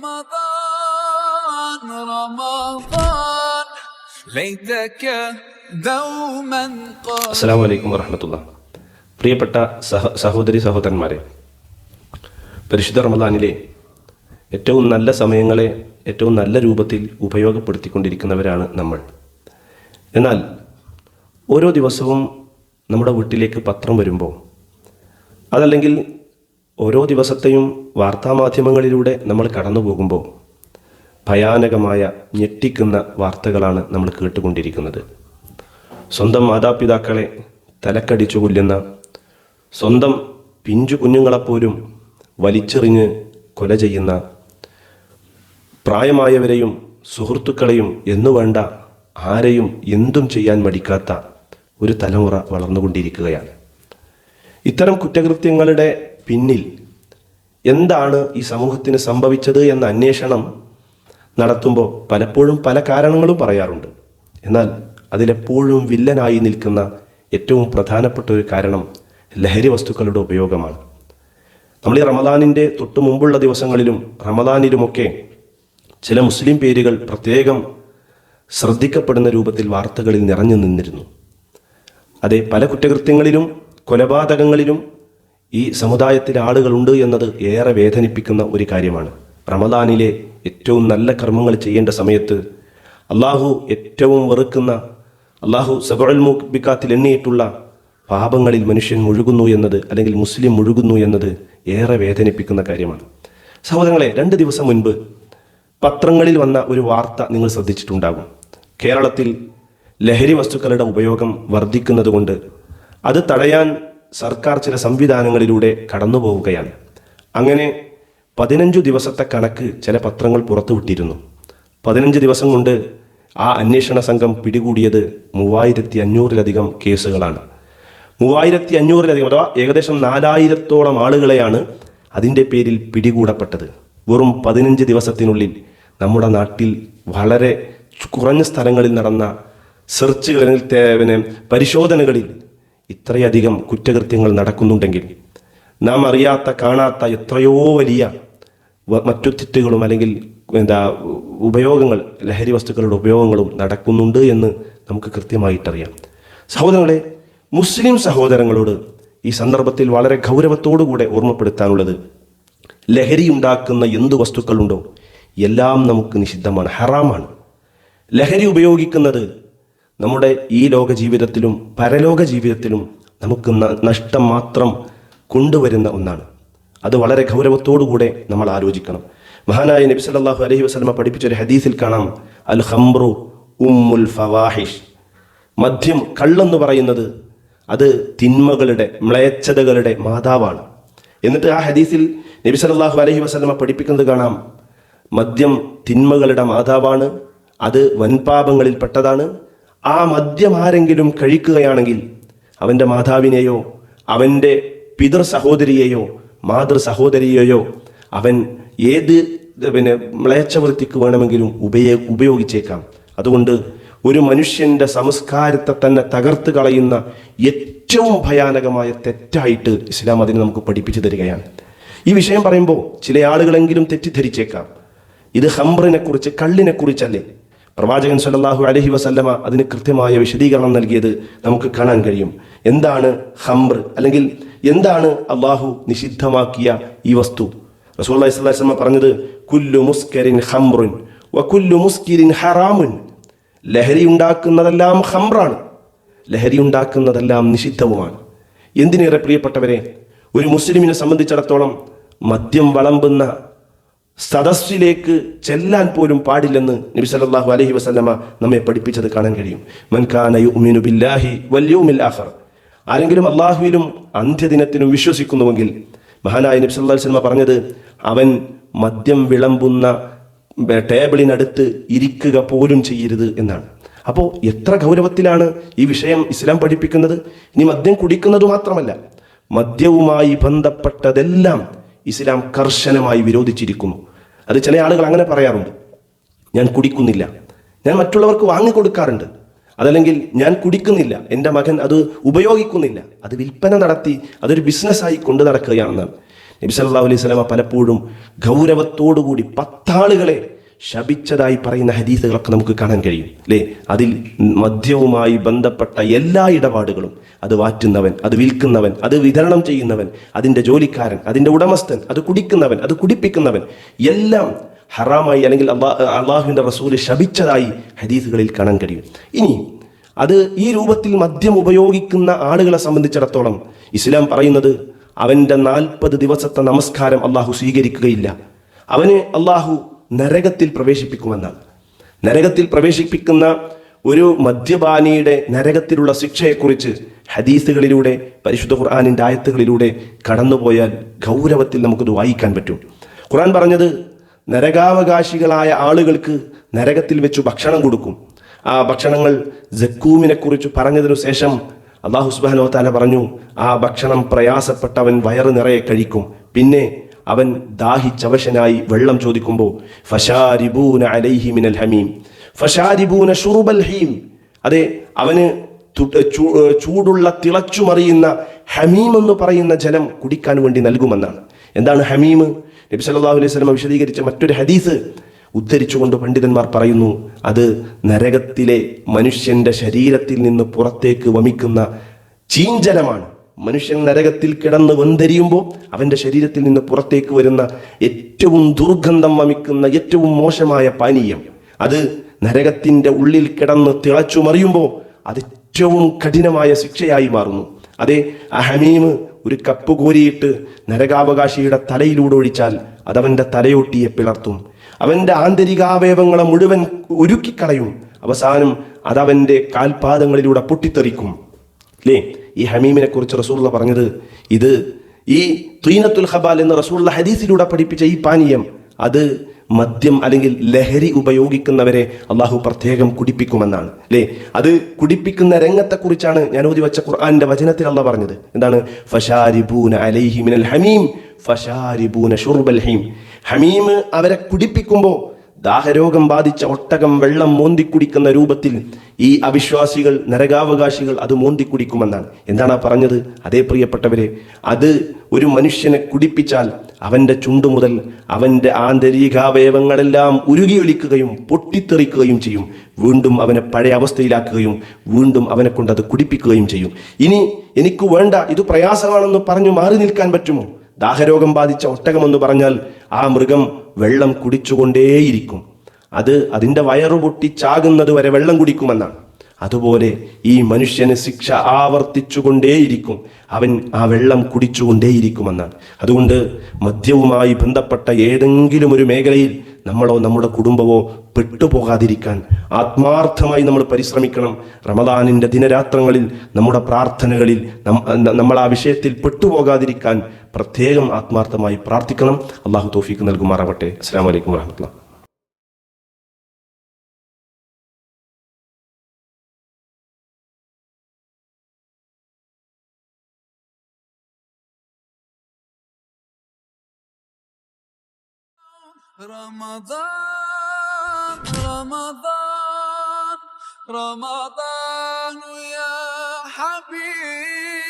رمضان رمضان ليتك دوما قد അസ്സാം വലൈക്കും വറഹമത്തുള്ള പ്രിയപ്പെട്ട സഹ സഹോദരി സഹോദരന്മാരെ പരിശുദ്ധ റമദാനിലെ ഏറ്റവും നല്ല സമയങ്ങളെ ഏറ്റവും നല്ല രൂപത്തിൽ ഉപയോഗപ്പെടുത്തിക്കൊണ്ടിരിക്കുന്നവരാണ് നമ്മൾ എന്നാൽ ഓരോ ദിവസവും നമ്മുടെ വീട്ടിലേക്ക് പത്രം വരുമ്പോൾ അതല്ലെങ്കിൽ ഓരോ ദിവസത്തെയും വാർത്താമാധ്യമങ്ങളിലൂടെ നമ്മൾ കടന്നു പോകുമ്പോൾ ഭയാനകമായ ഞെട്ടിക്കുന്ന വാർത്തകളാണ് നമ്മൾ കേട്ടുകൊണ്ടിരിക്കുന്നത്. സ്വന്തം മാതാപിതാക്കളെ തലക്കടിച്ചു കൊല്ലുന്ന സ്വന്തം പിഞ്ചു കുഞ്ഞുങ്ങളെപ്പോലും വലിച്ചെറിഞ്ഞ് കൊല ചെയ്യുന്ന പ്രായമായവരെയും സുഹൃത്തുക്കളെയും എന്നു വേണ്ട ആരെയും എന്തും ചെയ്യാൻ മടിക്കാത്ത ഒരു തലമുറ വളർന്നുകൊണ്ടിരിക്കുകയാണ്. ഇത്തരം കുറ്റകൃത്യങ്ങളുടെ പിന്നിൽ എന്താണ് ഈ സമൂഹത്തിന് സംഭവിച്ചത് എന്ന അന്വേഷണം നടത്തുമ്പോൾ പലപ്പോഴും പല കാരണങ്ങളും പറയാറുണ്ട്. എന്നാൽ അതിലെപ്പോഴും വില്ലനായി നിൽക്കുന്ന ഏറ്റവും പ്രധാനപ്പെട്ട ഒരു കാരണം ലഹരി വസ്തുക്കളുടെ ഉപയോഗമാണ്. നമ്മൾ ഈ റമദാനിന്റെ തൊട്ടു മുമ്പുള്ള ദിവസങ്ങളിലും റമദാനിലുമൊക്കെ ചില മുസ്ലിം പേരുകൾ പ്രത്യേകം ശ്രദ്ധിക്കപ്പെടുന്ന രൂപത്തിൽ വാർത്തകളിൽ നിറഞ്ഞു നിന്നിരുന്നു. അതെ പല കുറ്റകൃത്യങ്ങളിലും കൊലപാതകങ്ങളിലും ഈ സമുദായത്തിലെ ആളുകളുണ്ട് എന്നത് ഏറെ വേദനിപ്പിക്കുന്ന ഒരു കാര്യമാണ്. റമദാനിലെ ഏറ്റവും നല്ല കർമ്മങ്ങൾ ചെയ്യേണ്ട സമയത്ത് അള്ളാഹു ഏറ്റവും വെറുക്കുന്ന അള്ളാഹു സബുൽ മുബിക്കാത്തിൽ എണ്ണിയിട്ടുള്ള പാപങ്ങളിൽ മനുഷ്യൻ മുഴുകുന്നു എന്നത് അല്ലെങ്കിൽ മുസ്ലിം മുഴുകുന്നു എന്നത് ഏറെ വേദനിപ്പിക്കുന്ന കാര്യമാണ്. സഹോദരങ്ങളെ രണ്ട് ദിവസം മുൻപ് പത്രങ്ങളിൽ വന്ന ഒരു വാർത്ത നിങ്ങൾ ശ്രദ്ധിച്ചിട്ടുണ്ടാകും. കേരളത്തിൽ ലഹരി വസ്തുക്കളുടെ ഉപയോഗം വർദ്ധിക്കുന്നതുകൊണ്ട് അത് തടയാൻ സർക്കാർ ചില സംവിധാനങ്ങളിലൂടെ കടന്നു പോവുകയാണ് അങ്ങനെ പതിനഞ്ചു ദിവസത്തെ കണക്ക് ചില പത്രങ്ങൾ പുറത്തുവിട്ടിരുന്നു. പതിനഞ്ച് ദിവസം കൊണ്ട് ആ അന്വേഷണ സംഘം പിടികൂടിയത് മൂവായിരത്തി അഞ്ഞൂറിലധികം കേസുകളാണ്. മൂവായിരത്തി അഞ്ഞൂറിലധികം അഥവാ ഏകദേശം നാലായിരത്തോളം ആളുകളെയാണ് അതിന്റെ പേരിൽ പിടികൂടപ്പെട്ടത്. വെറും പതിനഞ്ച് ദിവസത്തിനുള്ളിൽ നമ്മുടെ നാട്ടിൽ വളരെ കുറഞ്ഞ സ്ഥലങ്ങളിൽ നടന്ന സെർച്ചുകളിൽ പിന്നെ പരിശോധനകളിൽ ഇത്രയധികം കുറ്റകൃത്യങ്ങൾ നടക്കുന്നുണ്ടെങ്കിൽ നാം അറിയാത്ത കാണാത്ത എത്രയോ വലിയ മറ്റു തെറ്റുകളും അല്ലെങ്കിൽ എന്താ ഉപയോഗങ്ങൾ ലഹരി വസ്തുക്കളുടെ ഉപയോഗങ്ങളും നടക്കുന്നുണ്ട് എന്ന് നമുക്ക് കൃത്യമായിട്ടറിയാം. സഹോദരങ്ങളെ മുസ്ലിം സഹോദരങ്ങളോട് ഈ സന്ദർഭത്തിൽ വളരെ ഗൗരവത്തോടുകൂടെ ഓർമ്മപ്പെടുത്താനുള്ളത് ലഹരി ഉണ്ടാക്കുന്ന എന്ത് വസ്തുക്കളുണ്ടോ എല്ലാം നമുക്ക് നിഷിദ്ധമാണ് ഹറാമാണ്. ലഹരി ഉപയോഗിക്കുന്നത് നമ്മുടെ ഈ ലോക ജീവിതത്തിലും പരലോക ജീവിതത്തിലും നമുക്ക് നഷ്ടം മാത്രം കൊണ്ടുവരുന്ന ഒന്നാണ്. അത് വളരെ ഗൗരവത്തോടുകൂടെ നമ്മൾ ആലോചിക്കണം. മഹാനായ നബി സല്ലല്ലാഹു അലഹി വസ്ലമ പഠിപ്പിച്ചൊരു ഹദീസിൽ കാണാം. അൽ ഹംറു ഉമ്മുൽ ഫവാഹിഷ്. മദ്യം കള്ളെന്ന് പറയുന്നത് അത് തിന്മകളുടെ മ്ലേച്ഛതകളുടെ മാതാവാണ്. എന്നിട്ട് ആ ഹദീസിൽ നബി സല്ലല്ലാഹു അലഹി വസ്ലമ പഠിപ്പിക്കുന്നത് കാണാം. മദ്യം തിന്മകളുടെ മാതാവാണ്. അത് വൻപാപങ്ങളിൽ പെട്ടതാണ് ആ മദ്യം ആരെങ്കിലും കഴിക്കുകയാണെങ്കിൽ അവന്റെ മാതാവിനെയോ അവന്റെ പിതൃ സഹോദരിയെയോ മാതൃ സഹോദരിയെയോ അവൻ ഏത് പിന്നെ മ്ലേച്ഛവൃത്തിക്ക് വേണമെങ്കിലും ഉപയോ ഉപയോഗിച്ചേക്കാം. അതുകൊണ്ട് ഒരു മനുഷ്യന്റെ സംസ്കാരത്തെ തന്നെ തകർത്ത് കളയുന്ന ഏറ്റവും ഭയാനകമായ തെറ്റായിട്ട് ഇസ്ലാം അതിനെ നമുക്ക് പഠിപ്പിച്ചു തരികയാണ്. ഈ വിഷയം പറയുമ്പോൾ ചില ആളുകളെങ്കിലും തെറ്റിദ്ധരിച്ചേക്കാം. ഇത് ഹംറിനെ കുറിച്ച് കള്ളിനെ കുറിച്ചല്ലേ പ്രവാചകൻ സല്ലല്ലാഹു അലഹി വസല്ലമ അതിന് കൃത്യമായ വിശദീകരണം നൽകിയത് നമുക്ക് കാണാൻ കഴിയും. എന്താണ് ഹംർ അല്ലെങ്കിൽ എന്താണ് അള്ളാഹു നിഷിദ്ധമാക്കിയ ഈ വസ്തു? അലൈഹി വസല്ലമ പറഞ്ഞത് കുല്ലു മുസ്കരിൻ ഹംറുൻ വ കുല്ലു മുസ്കിരിൻ ഹറാമുൻ. ലഹരി ഉണ്ടാക്കുന്നതെല്ലാം ഹംറാണ് ലഹരി ഉണ്ടാക്കുന്നതെല്ലാം നിഷിദ്ധവുമാണ്. എന്തിനേറെ പ്രിയപ്പെട്ടവരെ ഒരു മുസ്ലിമിനെ സംബന്ധിച്ചിടത്തോളം മദ്യം വളമ്പുന്ന സദസ്സിലേക്ക് ചെല്ലാൻ പോലും പാടില്ലെന്ന് നബി സല്ലല്ലാഹു അലൈഹി വസല്ലമ നമ്മെ പഠിപ്പിച്ചത് കാണാൻ കഴിയും. മൻ കാന യുഅ്മിനു ബില്ലാഹി വൽ യൗമിൽ ആരെങ്കിലും അള്ളാഹുവിലും അന്ത്യദിനത്തിലും വിശ്വസിക്കുന്നുവെങ്കിൽ മഹാനായ നബി സല്ലല്ലാഹു അലൈഹി പറഞ്ഞത് അവൻ മദ്യം വിളമ്പുന്ന ടേബിളിനടുത്ത് ഇരിക്കുക പോലും ചെയ്യരുത് എന്നാണ്. അപ്പോൾ എത്ര ഗൗരവത്തിലാണ് ഈ വിഷയം ഇസ്ലാം പഠിപ്പിക്കുന്നത്? ഇനി മദ്യം കുടിക്കുന്നത് മാത്രമല്ല മദ്യവുമായി ബന്ധപ്പെട്ടതെല്ലാം ഇസ്ലാം കർശനമായി വിരോധിച്ചിരിക്കുന്നു. അത് ചില ആളുകൾ അങ്ങനെ പറയാറുണ്ട്. ഞാൻ കുടിക്കുന്നില്ല. ഞാൻ മറ്റുള്ളവർക്ക് വാങ്ങിക്കൊടുക്കാറുണ്ട്. അതല്ലെങ്കിൽ ഞാൻ കുടിക്കുന്നില്ല. എന്റെ മകൻ അത് ഉപയോഗിക്കുന്നില്ല. അത് വിൽപ്പന നടത്തി അതൊരു ബിസിനസ്സായി കൊണ്ടു നടക്കുകയാണെന്നാണ് നബി സല്ലല്ലാഹു അലൈഹി സ്വലമ പലപ്പോഴും ഗൗരവത്തോടുകൂടി പത്താളുകളെ ശപിച്ചതായി പറയുന്ന ഹദീസുകളൊക്കെ നമുക്ക് കാണാൻ കഴിയും അല്ലേ? അതിൽ മദ്യവുമായി ബന്ധപ്പെട്ട എല്ലാ ഇടപാടുകളും അത് വാറ്റുന്നവൻ അത് വിൽക്കുന്നവൻ അത് വിതരണം ചെയ്യുന്നവൻ അതിന്റെ ജോലിക്കാരൻ അതിന്റെ ഉടമസ്ഥൻ അത് കുടിക്കുന്നവൻ അത് കുടിപ്പിക്കുന്നവൻ എല്ലാം ഹറാമായി അല്ലെങ്കിൽ അള്ളാ അള്ളാഹുവിന്റെ റസൂൽ ശപിച്ചതായി ഹദീസുകളിൽ കാണാൻ കഴിയും. ഇനി അത് ഈ രൂപത്തിൽ മദ്യം ഉപയോഗിക്കുന്ന ആളുകളെ സംബന്ധിച്ചിടത്തോളം ഇസ്ലാം പറയുന്നത് അവന്റെ നാൽപ്പത് ദിവസത്തെ നമസ്കാരം അള്ളാഹു സ്വീകരിക്കുകയില്ല. അവന് അള്ളാഹു നരകത്തിൽ പ്രവേശിപ്പിക്കുമെന്നാണ്. നരകത്തിൽ പ്രവേശിപ്പിക്കുന്ന ഒരു മദ്യപാനിയുടെ നരകത്തിലുള്ള ശിക്ഷയെക്കുറിച്ച് ഹദീസുകളിലൂടെ പരിശുദ്ധ ഖുർആാനിന്റെ ആയത്തുകളിലൂടെ കടന്നുപോയാൽ ഗൗരവത്തിൽ നമുക്കത് വായിക്കാൻ പറ്റും. ഖുർആൻ പറഞ്ഞത് നരകാവകാശികളായ ആളുകൾക്ക് നരകത്തിൽ വെച്ച് ഭക്ഷണം കൊടുക്കും. ആ ഭക്ഷണങ്ങൾ ജക്കൂമിനെ കുറിച്ച് പറഞ്ഞതിനു ശേഷം അള്ളാഹു സുബാനോ താല പറഞ്ഞു ആ ഭക്ഷണം പ്രയാസപ്പെട്ടവൻ വയറ് നിറയെ കഴിക്കും. പിന്നെ അവൻ ദാഹിച്ചവശനായി വെള്ളം ചോദിക്കുമ്പോൾ ഫഷാരിബൂന അലൈഹി മിനൽ ഹമീം. ഫഷാരിബൂന ഷുറുബൽ ഹീം. അതെ അവന് ചൂടുള്ള തിളച്ചു ചൂടുള്ള തിളച്ചുമറിയുന്ന ഹമീം എന്ന് പറയുന്ന ജലം കുടിക്കാൻ വേണ്ടി നൽകുമെന്നാണ്. എന്താണ് ഹമീം? നബി സല്ലല്ലാഹു അലൈഹി വസല്ലം വിശദീകരിച്ച മറ്റൊരു ഹദീസ് ഉദ്ധരിച്ചുകൊണ്ട് പണ്ഡിതന്മാർ പറയുന്നു അത് നരകത്തിലെ മനുഷ്യന്റെ ശരീരത്തിൽ നിന്ന് പുറത്തേക്ക് വമിക്കുന്ന ചീഞ്ചലമാണ്. മനുഷ്യൻ നരകത്തിൽ കിടന്ന് വെന്തരിയുമ്പോൾ അവന്റെ ശരീരത്തിൽ നിന്ന് പുറത്തേക്ക് വരുന്ന ഏറ്റവും ദുർഗന്ധം വമിക്കുന്ന ഏറ്റവും മോശമായ പാനീയം. അത് നരകത്തിന്റെ ഉള്ളിൽ കിടന്ന് തിളച്ചു മറിയുമ്പോൾ അത് ഏറ്റവും കഠിനമായ ശിക്ഷയായി മാറുന്നു. അതെ അഹമീമ് ഒരു കപ്പ് കോരിയിട്ട് നരകാവകാശിയുടെ തലയിലൂടെ ഒഴിച്ചാൽ അതവന്റെ തലയൊട്ടിയെ പിളർത്തും. അവന്റെ ആന്തരികാവയവങ്ങളെ മുഴുവൻ ഉരുക്കിക്കളയും അവസാനം അതവന്റെ കാൽപാദങ്ങളിലൂടെ പൊട്ടിത്തെറിക്കും. അല്ലേ ഈ ഹമീമിനെ കുറിച്ച് റസൂള്ള പറഞ്ഞത് ഇത് ഈ തീനത്തുൽ ഹബാൽ എന്ന റസൂള്ള ഹദീസിലൂടെ പഠിപ്പിച്ച ഈ പാനീയം അത് മദ്യം അല്ലെങ്കിൽ ലഹരി ഉപയോഗിക്കുന്നവരെ അള്ളാഹു പ്രത്യേകം കുടിപ്പിക്കുമെന്നാണ്. അല്ലേ? അത് കുടിപ്പിക്കുന്ന രംഗത്തെക്കുറിച്ചാണ് ഞാൻ ഓതി വെച്ച ഖുർആാന്റെ വചനത്തിൽ അള്ള പറഞ്ഞത്. എന്താണ്? ഫഷാരിബൂന അലൈഹി മിനൽ ഹമീം ഷുർബൽ ഹീം ഹമീം അവരെ കുടിപ്പിക്കുമ്പോൾ ദാഹരോഗം ബാധിച്ച ഒട്ടകം വെള്ളം മോന്തി കുടിക്കുന്ന രൂപത്തിൽ ഈ അവിശ്വാസികൾ നരകാവകാശികൾ അത് മോന്തി കുടിക്കുമെന്നാണ് എന്താണ് പറഞ്ഞത്? അതേ പ്രിയപ്പെട്ടവരെ അത് ഒരു മനുഷ്യനെ കുടിപ്പിച്ചാൽ അവന്റെ ചുണ്ടു മുതൽ അവന്റെ ആന്തരികാവയവങ്ങളെല്ലാം ഉരുകിയൊലിക്കുകയും പൊട്ടിത്തെറിക്കുകയും ചെയ്യും. വീണ്ടും അവനെ പഴയ അവസ്ഥയിലാക്കുകയും വീണ്ടും അവനെ കൊണ്ട് അത് കുടിപ്പിക്കുകയും ചെയ്യും. ഇനി എനിക്ക് വേണ്ട ഇത് പ്രയാസമാണെന്ന് പറഞ്ഞു മാറി നിൽക്കാൻ പറ്റുമോ? ദാഹരോഗം ബാധിച്ച ഒട്ടകമെന്ന് പറഞ്ഞാൽ ആ മൃഗം വെള്ളം കുടിച്ചുകൊണ്ടേയിരിക്കും. അത് അതിന്റെ വയറു പൊട്ടി ചാകുന്നത് വരെ വെള്ളം കുടിക്കുമെന്നാണ്. അതുപോലെ ഈ മനുഷ്യന് ശിക്ഷ ആവർത്തിച്ചുകൊണ്ടേയിരിക്കും. അവൻ ആ വെള്ളം കുടിച്ചുകൊണ്ടേയിരിക്കുമെന്നാണ്. അതുകൊണ്ട് മദ്യവുമായി ബന്ധപ്പെട്ട ഏതെങ്കിലും ഒരു മേഖലയിൽ നമ്മളോ നമ്മുടെ കുടുംബമോ പെട്ടുപോകാതിരിക്കാൻ ആത്മാർത്ഥമായി നമ്മൾ പരിശ്രമിക്കണം. റമദാനിന്റെ ദിനരാത്രങ്ങളിൽ നമ്മുടെ പ്രാർത്ഥനകളിൽ നമ്മൾ ആ വിഷയത്തിൽ പെട്ടുപോകാതിരിക്കാൻ പ്രത്യേകം ആത്മാർത്ഥമായി പ്രാർത്ഥിക്കണം. അള്ളാഹു തോഫീക്ക് നൽകുമാറാവട്ടെ. അസ്സാം വലൈക്കും വാഹമത്തുള്ള Ramazan, Ramazan, Ramazan ya Habib.